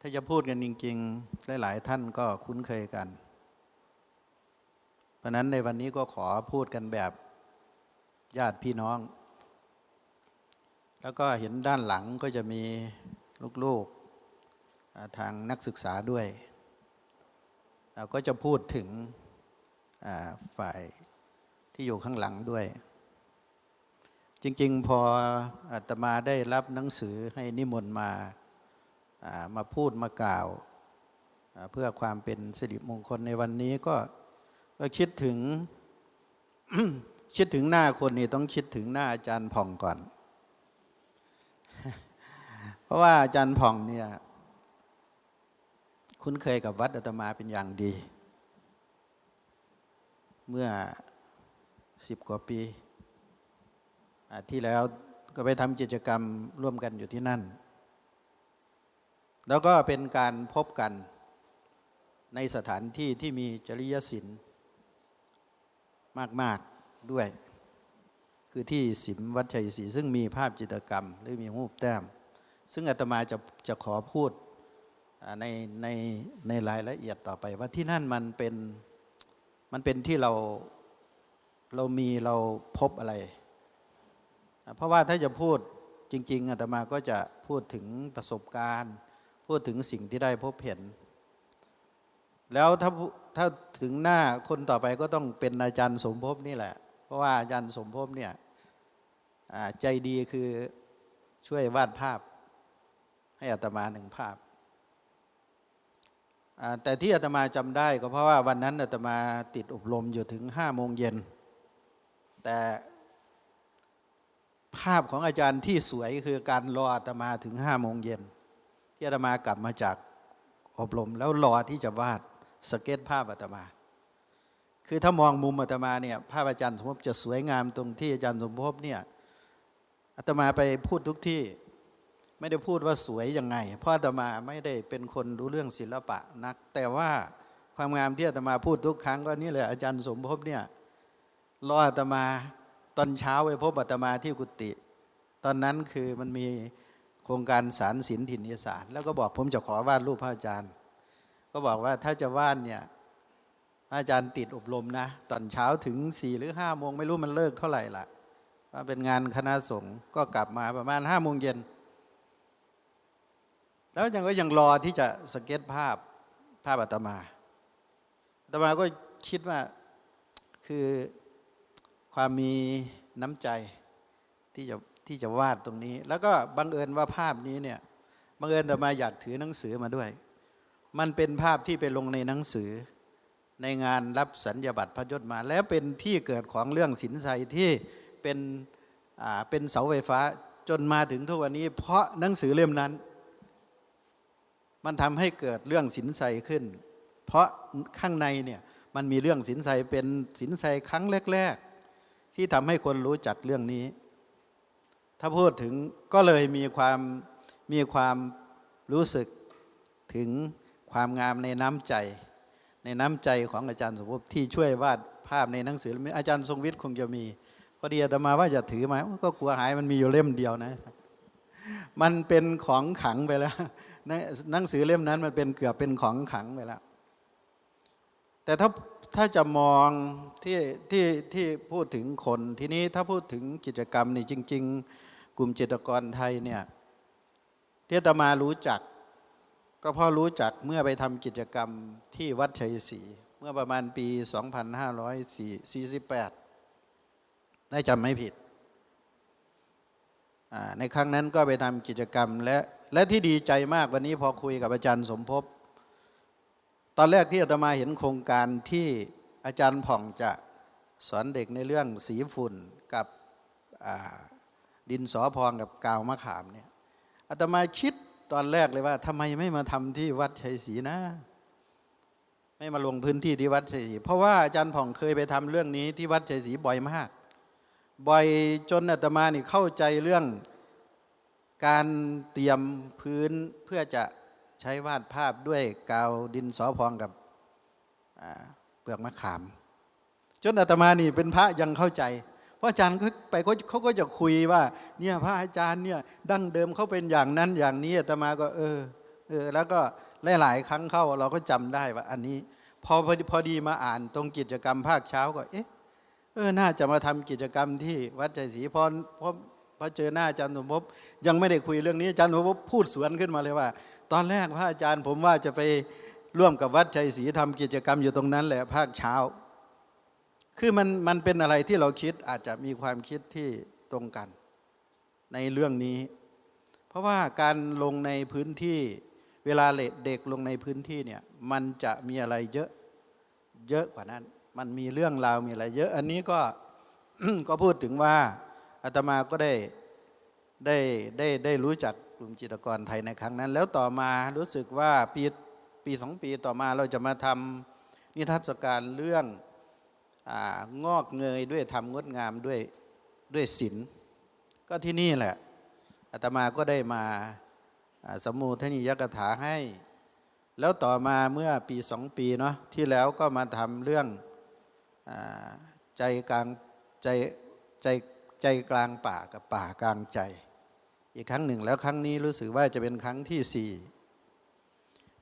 ถ้าจะพูดกันจริง ๆ หลายๆท่านก็คุ้นเคยกัน เพราะนั้นในวันนี้ก็ขอพูดกันแบบญาติพี่น้อง แล้วก็เห็นด้านหลังก็จะมีลูกๆทางนักศึกษาด้วยก็จะพูดถึงฝ่ายที่อยู่ข้างหลังด้วย จริง ๆ พออาตมาได้รับหนังสือให้นิมนต์มา มาพูดมากล่าว เพื่อความเป็นสิริมงคลในวันนี้ก็ก็คิดถึงคิดถึงหน้าคนนี่ต้องคิดถึงหน้าอาจารย์ผ่องก่อน เพราะว่าอาจารย์ผ่องเนี่ยคุ้นเคยกับวัดอาตมาเป็นอย่างดี เมื่อสิบกว่าปีที่แล้วก็ไปทำกิจกรรมร่วมกันอยู่ที่นั่น แล้วก็เป็นการพบกันในสถานที่ที่มีจริยศิลป์มาก ๆ ด้วย คือที่สิมวัดชัยศรีซึ่งมีภาพจิตรกรรม หรือมีรูปแต้ม ซึ่งอาตมาจะจะขอพูดในในในรายละเอียดต่อไป ว่าที่นั่นมันเป็นมันเป็นที่เราเรามีเราพบอะไร เพราะว่าถ้าจะพูดจริง ๆอาตมาก็จะพูดถึงประสบการณ์ พูดถึงสิ่งที่ได้พบเห็น แล้วถ้าถ้าถึงหน้าคนต่อไปก็ต้องเป็นอาจารย์สมภพนี่แหละ เพราะว่าอาจารย์สมภพเนี่ยใจดีคือช่วยวาดภาพ ให้อาตมาหนึ่งภาพ แต่ที่อาตมาจำได้ก็เพราะว่าวันนั้นอาตมาติดอบรมอยู่ถึงห้าโมงเย็น แต่ภาพของอาจารย์ที่สวยคือการรออาตมาถึงห้าโมงเย็น ที่อาตมากลับมาจากอบรม แล้วรอที่จะวาดสเก็ตภาพอาตมา คือถ้ามองมุมอาตมาเนี่ยภาพอาจารย์สมภพจะสวยงามตรงที่อาจารย์สมภพเนี่ยอาตมาไปพูดทุกที่ไม่ได้พูดว่าสวยยังไง เพราะอาตมาไม่ได้เป็นคนรู้เรื่องศิลปะนัก แต่ว่าความงามที่อาตมาพูดทุกครั้งก็นี่แหละอาจารย์สมภพเนี่ยรออาตมาตอนเช้าไปพบอาตมาที่กุฏิตอนนั้นคือมันมี โครงการสารศิลป์ถิ่นอีสานแล้วก็บอกผมจะขอวาดรูปพระอาจารย์ ก็บอกว่าถ้าจะวาดเนี่ยพระอาจารย์ติดอบรมนะ ตอนเช้าถึงสี่หรือห้าโมงไม่รู้มันเลิกเท่าไหร่ละว่าเป็นงานคณะสงฆ์ก็กลับมาประมาณห้าโมงเย็นแล้วยังก็ยังรอที่จะสเก็ตภาพภาพอาตมาอาตมาก็คิดว่าคือความมีน้ำใจที่จะ ที่จะวาดตรงนี้ แล้วก็บังเอิญว่าภาพนี้เนี่ยบังเอิญอาตมาอยากถือหนังสือมาด้วย มันเป็นภาพที่ไปลงในหนังสือในงานรับสัญญาบัตรพระยศมา แล้วเป็นที่เกิดของเรื่องสินไสที่เป็นอ่าเป็นเสาไฟฟ้าจนมาถึงทุกวันนี้ เพราะหนังสือเล่มนั้น มันทำให้เกิดเรื่องสินไสขึ้น เพราะข้างในเนี่ยมันมีเรื่องสินไสเป็นสินไสครั้งแรก ๆ ที่ทำให้คนรู้จักเรื่องนี้ ถ้าพูดถึงก็เลยมีความมีความรู้สึกถึงความงามในน้ำใจ ในน้ำใจของอาจารย์สมภพที่ช่วยวาดภาพในหนังสือ อาจารย์ทรงวิทย์คงจะมีพอดีอาตมาว่าจะถือมาก็กลัวหายมันมีอยู่เล่มเดียวนะ มันเป็นของขังไปแล้วหนังหนังสือเล่มนั้นมันเป็นเกือบเป็นของขังไปแล้ว แต่ถ้าถ้าจะมองที่ที่ที่พูดถึงคนทีนี้ถ้าพูดถึงกิจกรรมนี่จริง ๆ กลุ่มจิตรกรไทยเนี่ยที่ตมารู้จัก ก็เพราะรู้จักเมื่อไปทำกิจกรรมที่วัดชัยศรีเมื่อประมาณปี 2548ได้จำไม่ผิด ในครั้งนั้นก็ไปทำกิจกรรมและและที่ดีใจมากวันนี้พอคุยกับอาจารย์สมภพตอนแรกที่อาตมาเห็นโครงการที่อาจารย์ผ่องจะสอนเด็กในเรื่องสีฝุ่นกับ ดินสอพองกับกาวมะขามเนี่ยอาตมาคิดตอนแรกเลยว่าทำไมไม่มาทำที่วัดชัยศรีนะ ไม่มาลงพื้นที่ที่วัดชัยศรีเพราะว่าอาจารย์ผ่องเคยไปทำเรื่องนี้ที่วัดชัยศรีบ่อยมาก บ่อยจนอาตมานี่เข้าใจเรื่องการเตรียมพื้นเพื่อจะใช้วาดภาพด้วยกาวดินสอพองกับเปลือกมะขาม จนอาตมานี่เป็นพระยังเข้าใจ ราะอาจารย์เขาไปเขาเขาก็จะคุยว่า เนี่ยพระอาจารย์เนี่ยดั้งเดิมเขาเป็นอย่างนั้นอย่างนี้อาตมาก็เออเออแล้วก็หลายๆครั้งเข้าเราก็จำได้ว่าอันนี้พอพอดีพอดีมาอ่านตรงกิจกรรมภาคเช้าก็เอ๊ะเออน่าจะมาทำกิจกรรมที่วัดใจศรีพอพอพอเจอหน้าอาจารย์สมภพยังไม่ได้คุยเรื่องนี้อาจารย์สมภพพูดสวนขึ้นมาเลยว่า ตอนแรกพระอาจารย์ผมว่าจะไปร่วมกับวัดใจศรีทำกิจกรรมอยู่ตรงนั้นแหละภาคเช้า คือมันมันเป็นอะไรที่เราคิดอาจจะมีความคิดที่ตรงกัน ในเรื่องนี้ เพราะว่าการลงในพื้นที่เวลาเด็กลงในพื้นที่เนี่ยมันจะมีอะไรเยอะเยอะกว่านั้น มันมีเรื่องราวมีอะไร เยอะ อันนี้ก็ก็พูดถึงว่าอาตมาก็ได้ได้ได้ได้รู้จักกลุ่มจิตกรไทยในครั้งนั้น แล้วต่อมารู้สึกว่าปีปีสองปีต่อมาเราจะมาทำนิทรรศการเรื่อง งอกเงยด้วยธรรมงดงามด้วยด้วยศีลก็ที่นี่แหละอาตมาก็ได้มาสมมูทนิยกถาให้ แล้วต่อมาเมื่อปีสองปีเนาะที่แล้วก็มาทำเรื่องอใจกลางใจใจใจกลางป่ากับป่ากลางใจ อีกครั้งหนึ่งแล้วครั้งนี้รู้สึกว่าจะเป็นครั้งที่สี่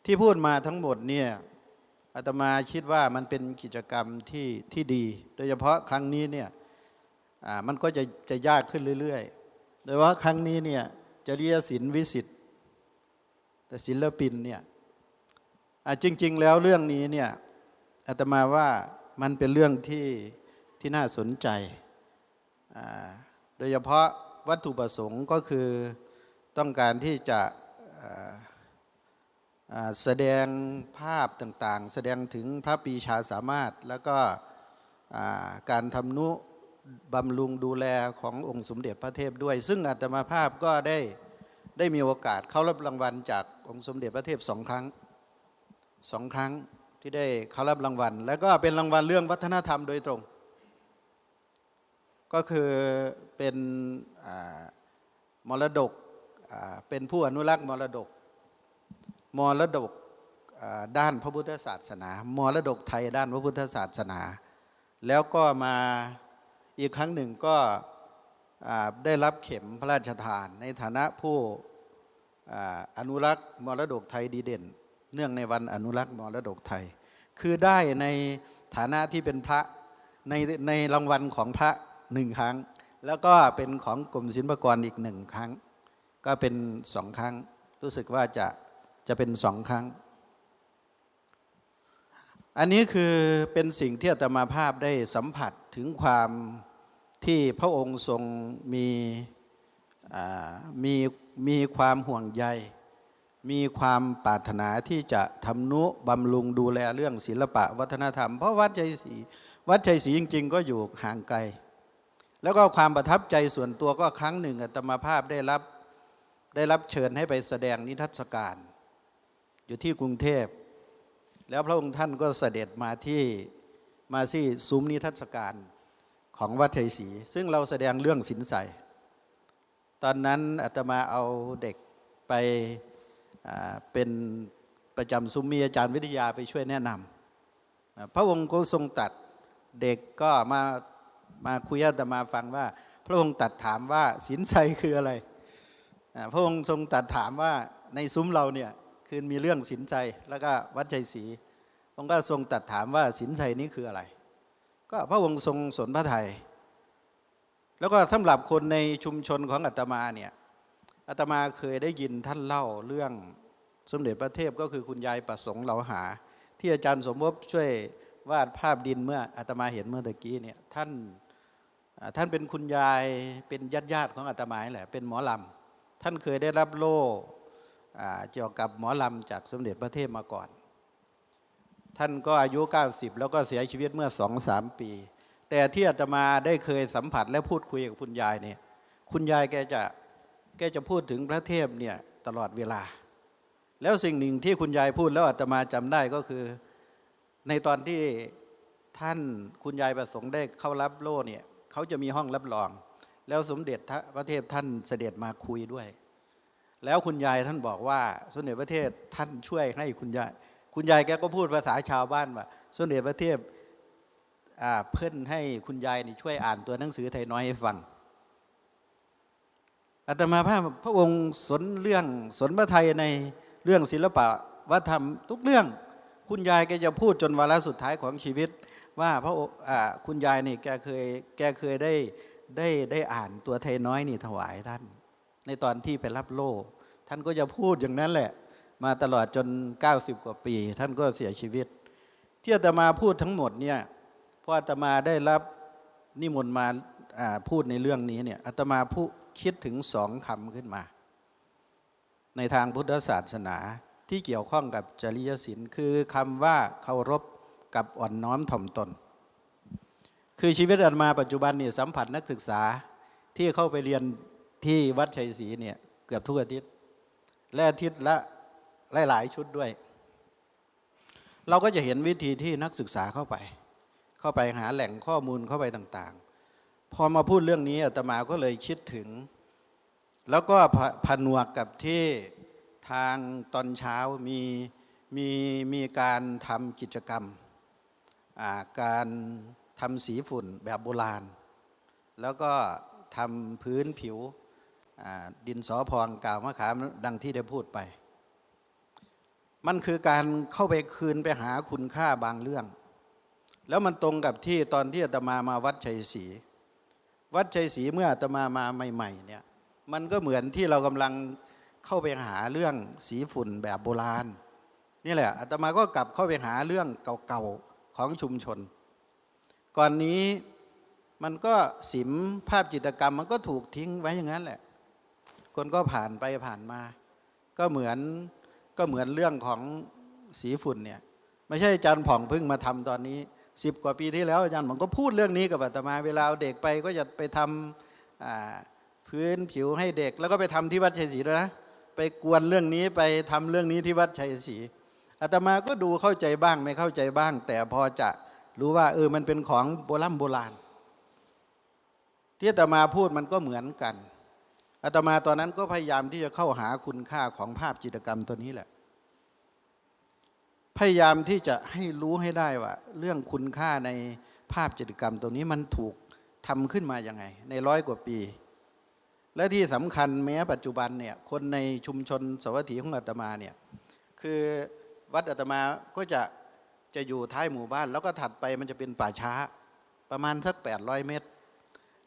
ที่พูดมาทั้งหมดเนี่ย อาตมาคิดว่ามันเป็นกิจกรรมที่ที่ดี โดยเฉพาะครั้งนี้เนี่ยมันก็จะจะยากขึ้นเรื่อยๆ โดยเฉพาะครั้งนี้เนี่ยจริยศิลป์วิสิตแต่ศิลปินเนี่ยจริง ๆ แล้วเรื่องนี้เนี่ยอาตมาว่ามันเป็นเรื่องที่ที่น่าสนใจ โดยเฉพาะวัตถุประสงค์ก็คือต้องการที่จะ แสดงภาพต่างๆ แสดงถึงพระปีชาสามารถ แล้วก็การทำนุบำรุงดูแลขององค์สมเด็จพระเทพด้วย ซึ่งอาตมาภาพก็ได้ได้มีโอกาสเข้ารับรางวัลจากองค์สมเด็จพระเทพสองครั้งสองครั้งที่ได้เข้ารับรางวัล แล้วก็เป็นรางวัลเรื่องวัฒนธรรมโดยตรง ก็คือเป็นมรดกเป็นผู้อนุรักษ์มรดก มรดกด้านพระพุทธศาสนา มรดกไทยด้านพระพุทธศาสนา แล้วก็มาอีกครั้งหนึ่งก็ได้รับเข็มพระราชทาน ในฐานะผู้อนุรักษ์มรดกไทยดีเด่น เนื่องในวันอนุรักษ์มรดกไทย คือได้ในฐานะที่เป็นพระในในรางวัลของพระหนึ่งครั้ง แล้วก็เป็นของกรมศิลปากรอีกหนึ่งครั้ง ก็เป็นสองครั้งรู้สึกว่าจะ จะเป็นสองครั้ง อันนี้คือเป็นสิ่งที่อาตมาภาพได้สัมผัสถึงความที่พระองค์ทรงมีมีมีความห่วงใย มีความปรารถนาที่จะทำนุบำรุงดูแลเรื่องศิลปะวัฒนธรรม เพราะวัดชัยศรีวัดชัยศรีจริง ๆ ก็อยู่ห่างไกล แล้วก็ความประทับใจส่วนตัวก็ครั้งหนึ่งอาตมาภาพได้รับได้รับเชิญให้ไปแสดงนิทรรศการ อยู่ที่กรุงเทพ แล้วพระองค์ท่านก็เสด็จมาที่มาที่ซุ้มนิทรรศการของวัดไทยศรีซึ่งเราแสดงเรื่องสินใส ตอนนั้นอาตมาเอาเด็กไปเป็นประจำซุ้มมีอาจารย์วิทยาไปช่วยแนะนำพระองค์ก็ทรงตัดเด็กก็มามาคุยอาตมาฟังว่า พระองค์ตัดถามว่าสินใสคืออะไร พระองค์ทรงตัดถามว่าในซุ้มเราเนี่ย คือมีเรื่องสินใจแล้วก็วัดใจศรีพระองค์ก็ทรงตรัดถามว่าสินใจนี้คืออะไร ก็พระองค์ทรงสนพระไทย แล้วก็สำหรับคนในชุมชนของอาตมาเนี่ยอาตมาเคยได้ยินท่านเล่าเรื่องสมเด็จพระเทพก็คือคุณยายประสงค์เหลาหา ที่อาจารย์สมภพช่วยวาดภาพดินเมื่ออาตมาเห็นเมื่อตะกี้เนี่ยท่านท่านเป็นคุณยายเป็นญาติญาติของอาตมาแหละเป็นหมอลำท่านเคยได้รับโล่ เกี่ยวกับหมอลำจากสมเด็จพระเทพมาก่อน ท่านก็อายุ 90 แล้วก็เสียชีวิตเมื่อสองสามปี แต่ที่อาตมาได้เคยสัมผัสและพูดคุยกับคุณยายเนี่ยคุณยายแกจะแกจะพูดถึงพระเทพเนี่ยตลอดเวลา แล้วสิ่งหนึ่งที่คุณยายพูดแล้วอาตมาจำได้ก็คือ ในตอนที่ท่านคุณยายประสงค์ได้เข้ารับโล่เนี่ยเขาจะมีห้องรับรอง แล้วสมเด็จพระเทพท่านเสด็จมาคุยด้วย แล้วคุณยายท่านบอกว่าสมเด็จพระเทพท่านช่วยให้คุณยาย คุณยายแกก็พูดภาษาชาวบ้านว่าสมเด็จพระเทพเพิ่อนให้คุณยายนี่ช่วยอ่านตัวหนังสือไทยน้อยให้ฟังอาตมาภาพพระองค์สนเรื่องสนพระไทยในเรื่องศิลปะวัฒนธรรมทุกเรื่อง คุณยายแกจะพูดจนวาระสุดท้ายของชีวิต ว่าพระคุณยายนี่แกเคยแกเคยได้ได้ได้อ่านตัวไทยน้อยนี่ถวายท่าน ในตอนที่ไปรับโล่ ท่านก็จะพูดอย่างนั้นแหละ มาตลอดจน 90 กว่าปี ท่านก็เสียชีวิต ที่อาตมาพูดทั้งหมดเนี่ยพราะอาตมาได้รับนิมนต์มาพูดในเรื่องนี้เนี่ยอาตมาพูดคิดถึงสองคำขึ้นมา ในทางพุทธศาสนาที่เกี่ยวข้องกับจริยศีลคือคำว่าเคารพกับอ่อนน้อมถ่อมตน คือชีวิตอาตมาปัจจุบันเนี่ยสัมผัสนักศึกษาที่เข้าไปเรียน ที่วัดชัยศรีเนี่ยเกือบทุกอาทิตย์ และอาทิตย์ละหลายๆชุดด้วย เราก็จะเห็นวิธีที่นักศึกษาเข้าไป เข้าไปหาแหล่งข้อมูลเข้าไปต่างๆ พอมาพูดเรื่องนี้อาตมาก็เลยคิดถึง แล้วก็ผนวกกับที่ทางตอนเช้ามีมีมีการทำกิจกรรม การทำสีฝุ่นแบบโบราณ แล้วก็ทำพื้นผิว ดินสอพองกาวมะขามดังที่ได้พูดไป มันคือการเข้าไปคืนไปหาคุณค่าบางเรื่อง แล้วมันตรงกับที่ตอนที่อาตมามาวัดชัยศรีวัดชัยศรีเมื่ออาตมามาใหม่ๆเนี่ยมันก็เหมือนที่เรากำลังเข้าไปหาเรื่องสีฝุ่นแบบโบราณนี่แหละอาตมาก็กลับเข้าไปหาเรื่องเก่าๆของชุมชน ก่อนนี้มันก็สิมภาพจิตรกรรมมันก็ถูกทิ้งไว้อย่างนั้นแหละ คนก็ผ่านไปผ่านมา ก็เหมือนก็เหมือนเรื่องของสีฝุ่นเนี่ยไม่ใช่อาจารย์ผ่องเพิ่งมาทำตอนนี้สิบกว่าปีที่แล้วอาจารย์ผมก็พูดเรื่องนี้กับอาตมาเวลาเด็กไปก็จะไปทำอ่าพื้นผิวให้เด็ก แล้วก็ไปทำที่วัดชัยศรีด้วยนะไปกวนเรื่องนี้ไปทำเรื่องนี้ที่วัดชัยศรีอาตมาก็ดูเข้าใจบ้างไม่เข้าใจบ้าง แต่พอจะรู้ว่าเออมันเป็นของโบราณโบราณ ที่อาตมาพูดมันก็เหมือนกัน อาตมาตอนนั้นก็พยายามที่จะเข้าหาคุณค่าของภาพจิตรกรรมตัวนี้แหละ พยายามที่จะให้รู้ให้ได้ว่า เรื่องคุณค่าในภาพจิตรกรรมตัวนี้มันถูกทำขึ้นมาอย่างไง ในร้อยกว่าปี และที่สำคัญแม้ปัจจุบันเนี่ยคนในชุมชนสวัสดีของอาตมาเนี่ยคือวัดอาตมาก็จะจะอยู่ท้ายหมู่บ้าน แล้วก็ถัดไปมันจะเป็นป่าช้า ประมาณสัก800 เมตร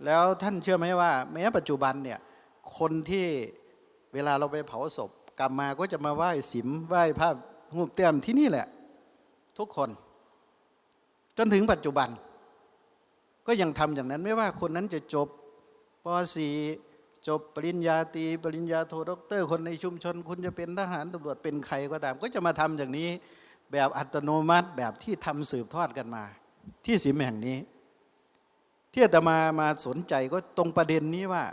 แล้วท่านเชื่อไหมว่า แม้ปัจจุบันเนี่ย คนที่เวลาเราไปเผาศพ กลับมาก็จะมาไหว้สิมไหว้ภาพรูปเตี้ยมที่นี่แหละ ทุกคน จนถึงปัจจุบัน ก็ยังทำอย่างนั้นไม่ว่าคนนั้นจะจบป .4 จบปริญญาตรีปริญญาโทด็อกเตอร์ คนในชุมชน คุณจะเป็นทหารตำรวจเป็นใครก็ตาม ก็จะมาทำอย่างนี้แบบอัตโนมัติแบบที่ทำสืบทอดกันมา ที่สิมแห่งนี้ ที่อาตมามาสนใจก็ตรงประเด็นนี้ว่า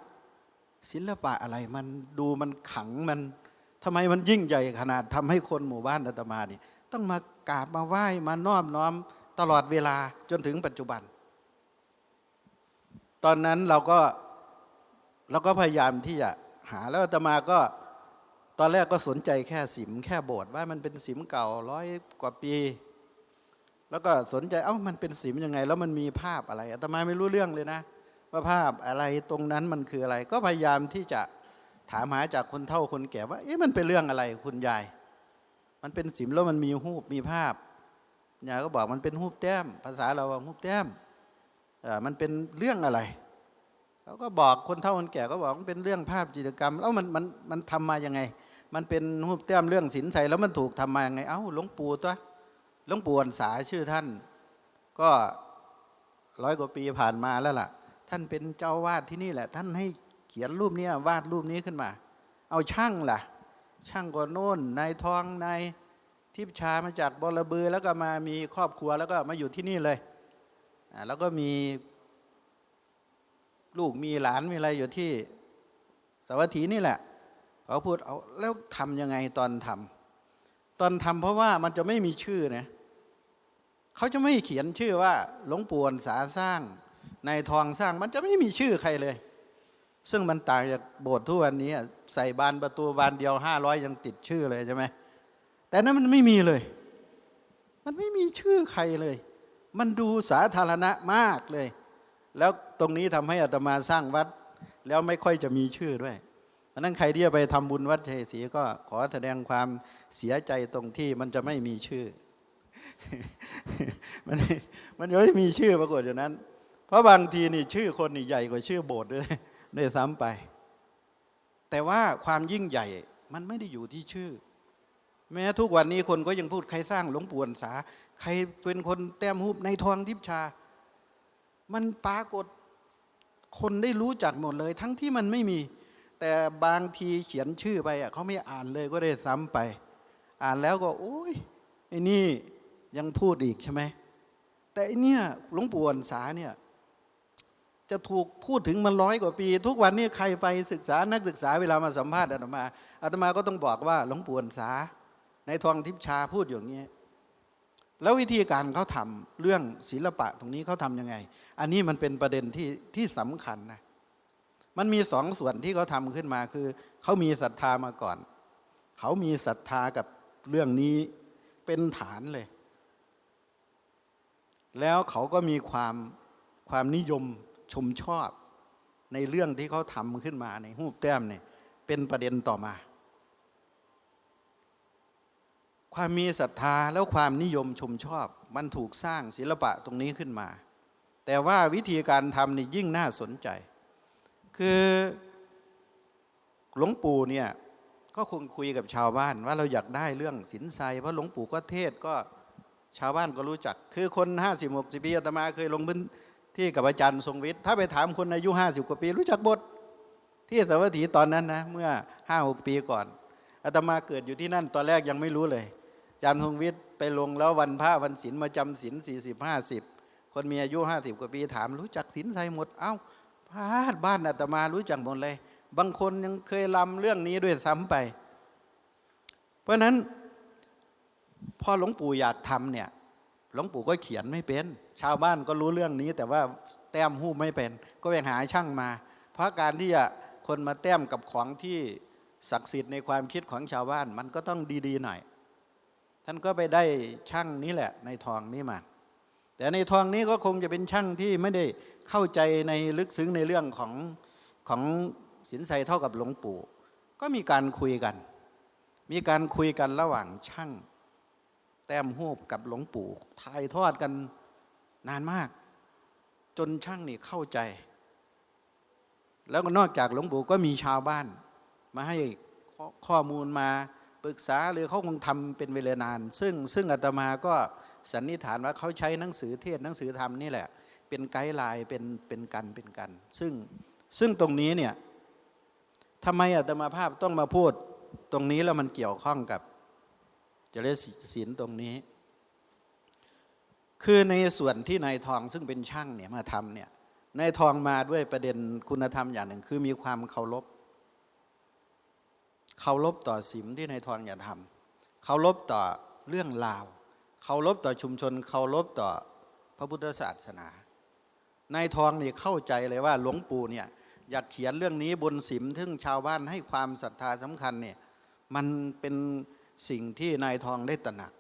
ศิลปะอะไรมันดูมันขังมันทำไมมันยิ่งใหญ่ขนาดทำให้คนหมู่บ้านอาตมาเนี่ยต้องมากราบมาไหว้มานอบน้อมตลอดเวลาจนถึงปัจจุบัน ตอนนั้นเราก็เราก็พยายามที่จะหาแล้วอาตมาก็ตอนแรกก็สนใจแค่สิมแค่โบสถ์ว่ามันเป็นสิมเก่าร้อยกว่าปี แล้วก็สนใจเอ้ามันเป็นสิมยังไง แล้วมันมีภาพอะไรอาตมาไม่รู้เรื่องเลยนะ ว่าภาพอะไรตรงนั้นมันคืออะไร ก็พยายามที่จะถามหาจากคนเฒ่าคนแก่ว่าเอ๊ะมันเป็นเรื่องอะไรคุณยาย มันเป็นสิมแล้วมันมีรูปมีภาพยายก็บอกมันเป็นรูปแต้ม ภาษาเราว่ารูปแต้มมันเป็นเรื่องอะไรเขาก็บอกคนเฒ่าคนแก่ก็บอกมันเป็นเรื่องภาพจิตรกรรม แล้วมันมันมันทำมายังไง มันเป็นรูปแต้มเรื่องศิลใสแล้วมันถูกทำมายังไง เอ้าหลวงปู่ตัวหลวงปู่อันสาชื่อท่าน ก็ร้อยกว่าปีผ่านมาแล้วล่ะ ท่านเป็นเจ้าวาดที่นี่แหละ ท่านให้เขียนรูปนี้วาดรูปนี้ขึ้นมา เอาช่างล่ะ ช่างกว่าโน่นนายทองนายทิพชามาจากบอระบือแล้วก็มามีครอบครัวแล้วก็มาอยู่ที่นี่เลยแล้วก็มีลูกมีหลานมีอะไรอยู่ที่สวัสดีนี่แหละเขาพูดเอาแล้วทำยังไงตอนทำตอนทำเพราะว่ามันจะไม่มีชื่อนะเขาจะไม่เขียนชื่อว่าหลวงปู่สาสร้าง ในทองสร้างมันจะไม่มีชื่อใครเลย ซึ่งมันต่างจากโบสถ์ทุกวันนี้ใส่บานประตูบานเดียวห้าร้อยยังติดชื่อเลยใช่ไหมแต่นั้นมันไม่มีเลย มันไม่มีชื่อใครเลย มันดูสาธารณะมากเลย แล้วตรงนี้ทำให้อาตมาสร้างวัด แล้วไม่ค่อยจะมีชื่อด้วยเพราะนั้นใครที่จะไปทำบุญวัดชัยศรีก็ขอแสดงความเสียใจตรงที่มันจะไม่มีชื่อ มันมันจะไม่มีชื่อปรากฏอยู่นั้น เพราะบางทีนี่ชื่อคนนี่ใหญ่กว่าชื่อโบสถ์ด้วยด้วยซ้ำไป แต่ว่าความยิ่งใหญ่มันไม่ได้อยู่ที่ชื่อ แม้ทุกวันนี้คนก็ยังพูดใครสร้างหลวงปู่อันสา ใครเป็นคนแต้มหูปในทองทิพชา มันปรากฏคนได้รู้จักหมดเลย ทั้งที่มันไม่มี แต่บางทีเขียนชื่อไปอะเขาไม่อ่านเลยก็ได้ซ้ำไป อ่านแล้วก็โอ้ยไอ้นี่ยังพูดอีกใช่ไหมแต่ไอ้เนี่ยหลวงปู่อันสาเนี่ย จะถูกพูดถึงมาร้อยกว่าปี ทุกวันนี้ใครไปศึกษานักศึกษาเวลามาสัมภาษณ์อาตมาอาตมาก็ต้องบอกว่าหลวงปู่อันสาในทองทิพชาพูดอย่างนี้ แล้ววิธีการเขาทำเรื่องศิลปะตรงนี้เขาทำยังไง อันนี้มันเป็นประเด็นที่ที่สำคัญนะมันมีสองส่วนที่เขาทำขึ้นมาคือเขามีศรัทธามาก่อน เขามีศรัทธากับเรื่องนี้เป็นฐานเลย แล้วเขาก็มีความความนิยม ชมชอบในเรื่องที่เขาทำขึ้นมาในหูปแต้มเนี่ยเป็นประเด็นต่อมา ความมีศรัทธาแล้วความนิยมชมชอบ มันถูกสร้างศิลปะตรงนี้ขึ้นมา แต่ว่าวิธีการทำนี่ยิ่งน่าสนใจ คือหลวงปู่เนี่ยก็คงคุยกับชาวบ้านว่าเราอยากได้เรื่องสินไซเพราะหลวงปู่ก็เทศก็ชาวบ้านก็รู้จัก คือคนห้าสิบหกสิบปีอาตมาเคยลงพื้น ที่กับอาจารย์ทรงวิทย์ ถ้าไปถามคนอายุห้าสิบกว่าปี รู้จักบท ที่สวัสดีตอนนั้นนะ เมื่อห้าหกปีก่อนอาตมาเกิดอยู่ที่นั่นตอนแรกยังไม่รู้เลยอาจารย์ทรงวิทย์ไปลงแล้ววันพระวันศีลมาจำศีลสี่สิบห้าสิบคนมีอายุห้าสิบกว่าปีถาม รู้จักศีลไทยหมด เอ้าพาดบ้านอาตมารู้จักหมดเลย บางคนยังเคยลำเรื่องนี้ด้วยซ้ำไป เพราะฉะนั้นพอหลวงปู่อยากทำเนี่ยหลวงปู่ก็เขียนไม่เป็น ชาวบ้านก็รู้เรื่องนี้ แต่ว่าแต้มหูปไม่เป็น ก็ไปหาช่างมา เพราะการที่จะคนมาแต้มกับของที่ศักดิ์สิทธิ์ในความคิดของชาวบ้าน มันก็ต้องดีๆหน่อย ท่านก็ไปได้ช่างนี้แหละ ในทองนี้มา แต่ในทองนี้ก็คงจะเป็นช่างที่ไม่ได้เข้าใจในลึกซึ้งในเรื่องของของสินไซเท่ากับหลวงปู่ ก็มีการคุยกัน มีการคุยกันระหว่างช่าง แต้มหูบกับหลวงปู่ถ่ายทอดกัน นานมาก จนช่างนี่เข้าใจ แล้วก็นอกจากหลวงปู่ก็มีชาวบ้าน มาให้ข้อข้อมูลมาปรึกษาหรือเขาคงทำเป็นเวลานาน ซึ่งซึ่งอาตมาก็สันนิษฐานว่าเขาใช้หนังสือเทศหนังสือธรรมนี่แหละ เป็นไกด์ไลน์เป็นเป็นกันเป็นกัน ซึ่งซึ่งตรงนี้เนี่ยทำไมอาตมาภาพต้องมาพูดตรงนี้แล้วมันเกี่ยวข้องกับจริยศีลตรงนี้ คือในส่วนที่นายทองซึ่งเป็นช่างเนี่ยมาทำเนี่ยนายทองมาด้วยประเด็นคุณธรรมอย่างหนึ่ง คือมีความเคารพเคารพต่อศีลที่นายทองอย่าทำเคารพต่อเรื่องราวเคารพต่อชุมชนเคารพต่อพระพุทธศาสนานายทองนี่เข้าใจเลยว่าหลวงปู่เนี่ยอยากเขียนเรื่องนี้บนศีลซึ่งชาวบ้านให้ความศรัทธาสำคัญเนี่ยมันเป็นสิ่งที่นายทองได้ตระหนัก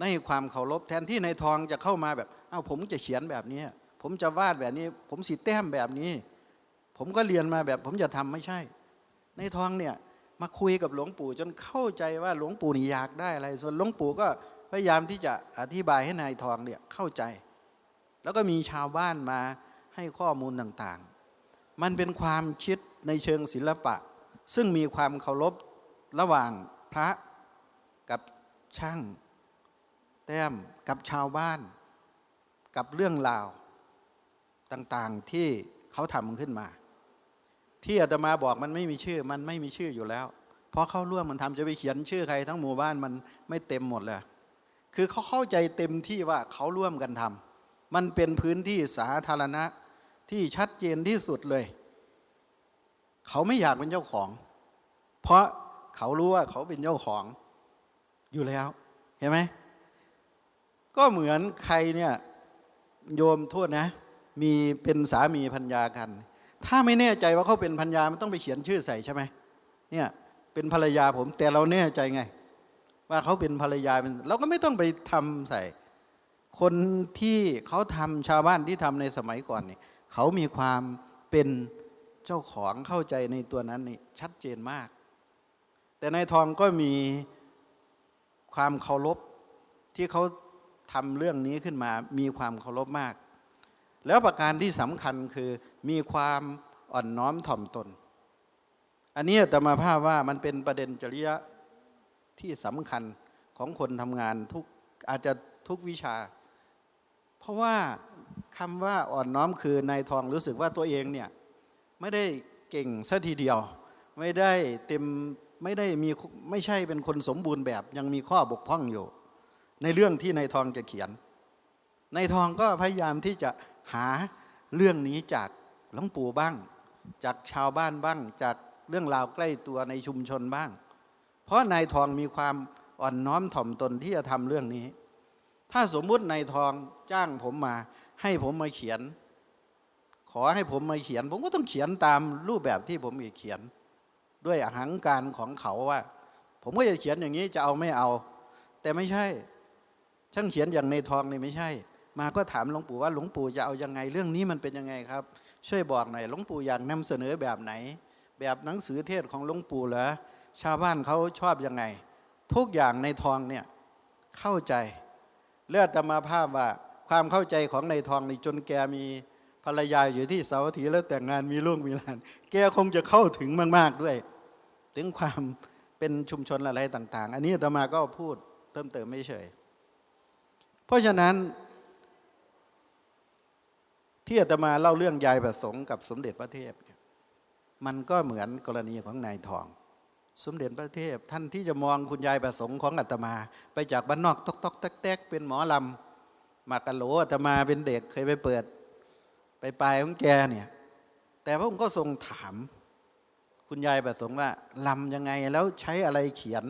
ในความเคารพแทนที่นายทองจะเข้ามาแบบอ้าวผมจะเขียนแบบนี้ผมจะวาดแบบนี้ ผมสีแต้มแบบนี้ ผมก็เรียนมาแบบ ผมจะทำไม่ใช่นายทองเนี่ยมาคุยกับหลวงปู่จนเข้าใจว่าหลวงปู่นี่อยากได้อะไร ส่วนหลวงปู่ก็พยายามที่จะอธิบายให้นายทองเนี่ยเข้าใจ แล้วก็มีชาวบ้านมาให้ข้อมูลต่างๆ มันเป็นความคิดในเชิงศิลปะ ซึ่งมีความเคารพระหว่างพระกับช่าง แต้มกับชาวบ้าน กับเรื่องราวต่างๆที่เขาทำขึ้นมา ที่อาตมาบอกมันไม่มีชื่อ มันไม่มีชื่ออยู่แล้ว เพราะเขาร่วมมันทำจะไปเขียนชื่อใครทั้งหมู่บ้านมันไม่เต็มหมดเลยคือเขาเข้าใจเต็มที่ว่าเขาร่วมกันทำมันเป็นพื้นที่สาธารณะที่ชัดเจนที่สุดเลย เขาไม่อยากเป็นเจ้าของ เพราะเขารู้ว่าเขาเป็นเจ้าของอยู่แล้ว เห็นไหม ก็เหมือนใครเนี่ยโยมโทษนะ มีเป็นสามีพัญญากัน ถ้าไม่แน่ใจว่าเขาเป็นพัญญามันต้องไปเขียนชื่อใส่ใช่ไหมเนี่ยเป็นภรรยาผมแต่เราแน่ใจไง ว่าเขาเป็นภรรยาเป็นเราก็ไม่ต้องไปทำใส่ คนที่เขาทำชาวบ้านที่ทำในสมัยก่อนเนี่ยเขามีความเป็นเจ้าของเข้าใจในตัวนั้นนี่ชัดเจนมาก แต่นายทองก็มีความเคารพที่เขา ทำเรื่องนี้ขึ้นมามีความเคารพมาก แล้วประการที่สำคัญคือมีความอ่อนน้อมถ่อมตน อันนี้อาตมาภาพว่ามันเป็นประเด็นจริยะที่สำคัญของคนทำงานทุกอาจจะทุกวิชา เพราะว่าคำว่าอ่อนน้อมคือนายทองรู้สึกว่าตัวเองเนี่ยไม่ได้เก่งซะทีเดียว ไม่ได้เต็มไม่ได้มีไม่ใช่เป็นคนสมบูรณ์แบบยังมีข้อบกพร่องอยู่ ในเรื่องที่นายทองจะเขียนนายทองก็พยายามที่จะหาเรื่องนี้จากหลวงปู่บ้าง จากชาวบ้านบ้าง จากเรื่องราวใกล้ตัวในชุมชนบ้าง เพราะนายทองมีความอ่อนน้อมถ่อมตนที่จะทำเรื่องนี้ ถ้าสมมุตินายทองจ้างผมมา ให้ผมมาเขียน ขอให้ผมมาเขียน ผมก็ต้องเขียนตามรูปแบบที่ผมอยากเขียน ด้วยอหังการของเขาว่า ผมก็จะเขียนอย่างนี้จะเอาไม่เอา แต่ไม่ใช่ ช่างเขียนอย่างในทองนี่ไม่ใช่ มาก็ถามหลวงปู่ว่าหลวงปู่จะเอายังไงเรื่องนี้มันเป็นยังไงครับ ช่วยบอกหน่อยหลวงปู่อยากนำเสนอแบบไหน แบบหนังสือเทศของหลวงปู่เหรอชาวบ้านเขาชอบยังไง ทุกอย่างในทองเนี่ยเข้าใจเลือดตมาภาพว่าความเข้าใจของในทองนี่จนแกมีภรรยาอยู่ที่สาวัตถีแล้วแต่งงานมีลูกมีหลาน แกคงจะเข้าถึงมาก ๆด้วย ถึงความเป็นชุมชนอะไรต่าง ๆ อันนี้ตมาก็พูดเพิ่มเติมไม่เฉย เพราะฉะนั้น ที่อาตมาเล่าเรื่องยายประสงค์กับสมเด็จพระเทพเนี่ยมันก็เหมือนกรณีของนายทอง สมเด็จพระเทพ ท่านที่จะมองคุณยายประสงค์ของอาตมา ไปจากบ้านนอกตอกตอกแตกแตกเป็นหมอลำมากะโหลอาตมาเป็นเด็กเคยไปเปิด ไปปลายของแกเนี่ย แต่พระองค์ก็ทรงถาม คุณยายประสงค์ว่าลำยังไงแล้วใช้อะไรเขียน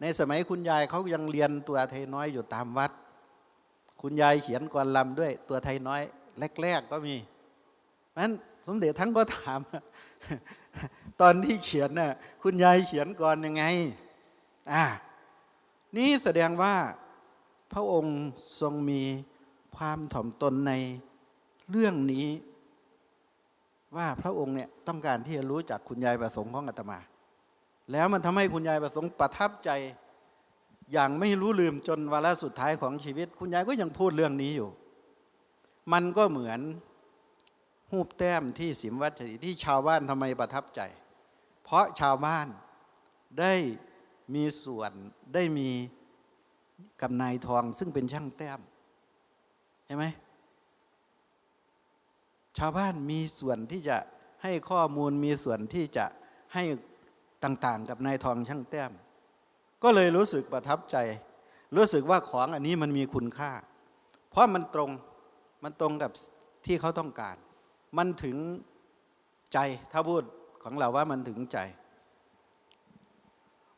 ในสมัยคุณยายเขายังเรียนตัวไทน้อยอยู่ตามวัด คุณยายเขียนก่อนลำด้วยตัวไทยน้อย แรก ๆ ก็มีนั้นสมเด็จทั้งก็ถาม ตอนที่เขียนน่ะคุณยายเขียนก่อนยังไงอ่านี่แสดงว่าพระองค์ทรงมีความถ่อมตนในเรื่องนี้ ว่าพระองค์เนี่ยต้องการที่จะรู้จักคุณยายประสงค์ของอาตมา แล้วมันทำให้คุณยายประสงค์ประทับใจ อย่างไม่รู้ลืมจนวาระสุดท้ายของชีวิต คุณยายก็ยังพูดเรื่องนี้อยู่ มันก็เหมือนหูบแต้มที่สิมวัชรีที่ชาวบ้านทำไมประทับใจ เพราะชาวบ้านได้มีส่วนได้มีกับนายทองซึ่งเป็นช่างแต้มเห็นไหมชาวบ้านมีส่วนที่จะให้ข้อมูลมีส่วนที่จะให้ต่างๆ กับนายทองช่างแต้ม ก็เลยรู้สึกประทับใจ รู้สึกว่าของอันนี้มันมีคุณค่า เพราะมันตรงมันตรงกับที่เขาต้องการ มันถึงใจถ้าพูดของเราว่ามันถึงใจ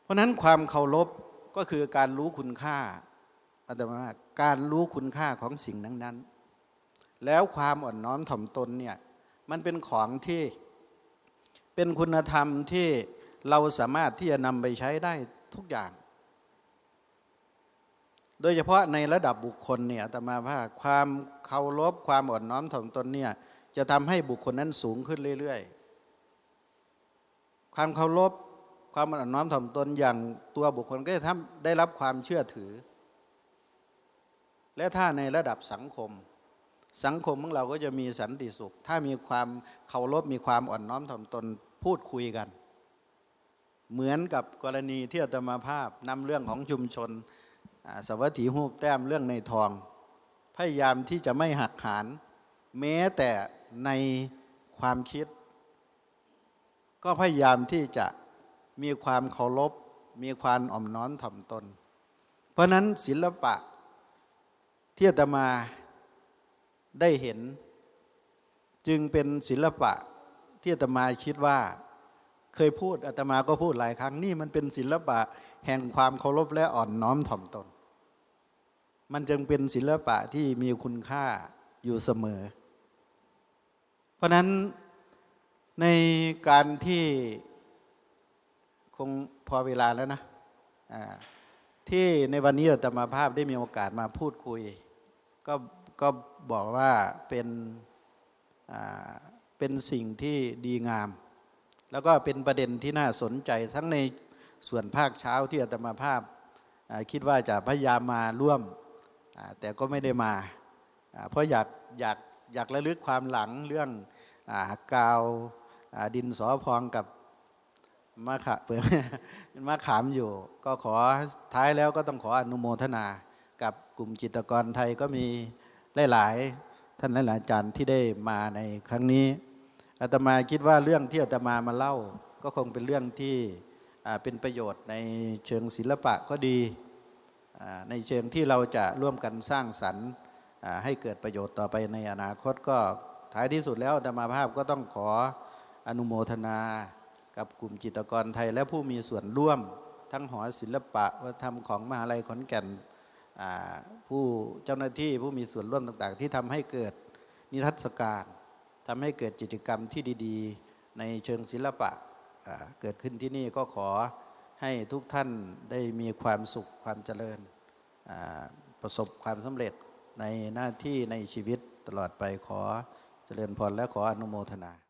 เพราะนั้นความเคารพก็คือการรู้คุณค่าอาตมาการรู้คุณค่าของสิ่งนั้น ๆ แล้วความอ่อนน้อมถ่อมตนเนี่ยมันเป็นของที่เป็นคุณธรรมที่เราสามารถที่จะนำไปใช้ได้ ทุกอย่าง โดยเฉพาะในระดับบุคคลเนี่ยอาตมาว่าความเคารพความอ่อนน้อมถ่อมตนเนี่ยจะทำให้บุคคลนั้นสูงขึ้นเรื่อย ๆ ความเคารพความอ่อนน้อมถ่อมตนอย่างตัวบุคคลก็จะทำได้รับความเชื่อถือ และถ้าในระดับสังคม สังคมของเราก็จะมีสันติสุข ถ้ามีความเคารพมีความอ่อนน้อมถ่อมตนพูดคุยกัน เหมือนกับกรณีที่อาตมาภาพนำเรื่องของชุมชนสวัสดีหูแต้มเรื่องในทอง พยายามที่จะไม่หักหานแม้แต่ในความคิด ก็พยายามที่จะมีความเคารพมีความอ่อมน้อมถ่อมตน เพราะนั้นศิลปะที่อาตมาได้เห็น จึงเป็นศิลปะที่อาตมาคิดว่า เคยพูดอาตมาก็พูดหลายครั้งนี่มันเป็นศิลปะแห่งความเคารพและอ่อนน้อมถ่อมตน มันจึงเป็นศิลปะที่มีคุณค่าอยู่เสมอ เพราะนั้นในการที่คงพอเวลาแล้วนะที่ในวันนี้อาตมาภาพได้มีโอกาสมาพูดคุย ก็ก็บอกว่าเป็นเป็นสิ่งที่ดีงาม แล้วก็เป็นประเด็นที่น่าสนใจทั้งในส่วนภาคเช้าที่อาตมาภาพคิดว่าจะพยายามมาร่วม แต่ก็ไม่ได้มา เพราะอยากอยากอยากระลึกความหลังเรื่องอกาวดินสอพองกับมะขะเปลือกมะขามอยู่ ก็ขอท้ายแล้วก็ต้องขออนุโมทนา กับกลุ่มจิตกรไทยก็มีหลาย ๆ ท่านหลายๆอาจารย์ที่ได้มาในครั้งนี้ อาตมาคิดว่าเรื่องที่อาตมามาเล่า ก็คงเป็นเรื่องที่เป็นประโยชน์ในเชิงศิลปะก็ดีในเชิงที่เราจะร่วมกันสร้างสรรค์ให้เกิดประโยชน์ต่อไปในอนาคตก็ท้ายที่สุดแล้วอาตมาภาพก็ต้องขออนุโมทนา กับกลุ่มจิตรกรไทย และผู้มีส่วนร่วม ทั้งหอศิลปะวัฒนธรรมของมหาลัยขอนแก่นผู้เจ้าหน้าที่ผู้มีส่วนร่วมต่าง ๆ ที่ทำให้เกิดนิทรรศการ ทำให้เกิดกิจกรรมที่ดีๆ ในเชิงศิลปะเกิดขึ้นที่นี่ก็ขอให้ทุกท่านได้มีความสุขความเจริญ ประสบความสำเร็จในหน้าที่ในชีวิตตลอดไปขอเจริญพรและขออนุโมทนา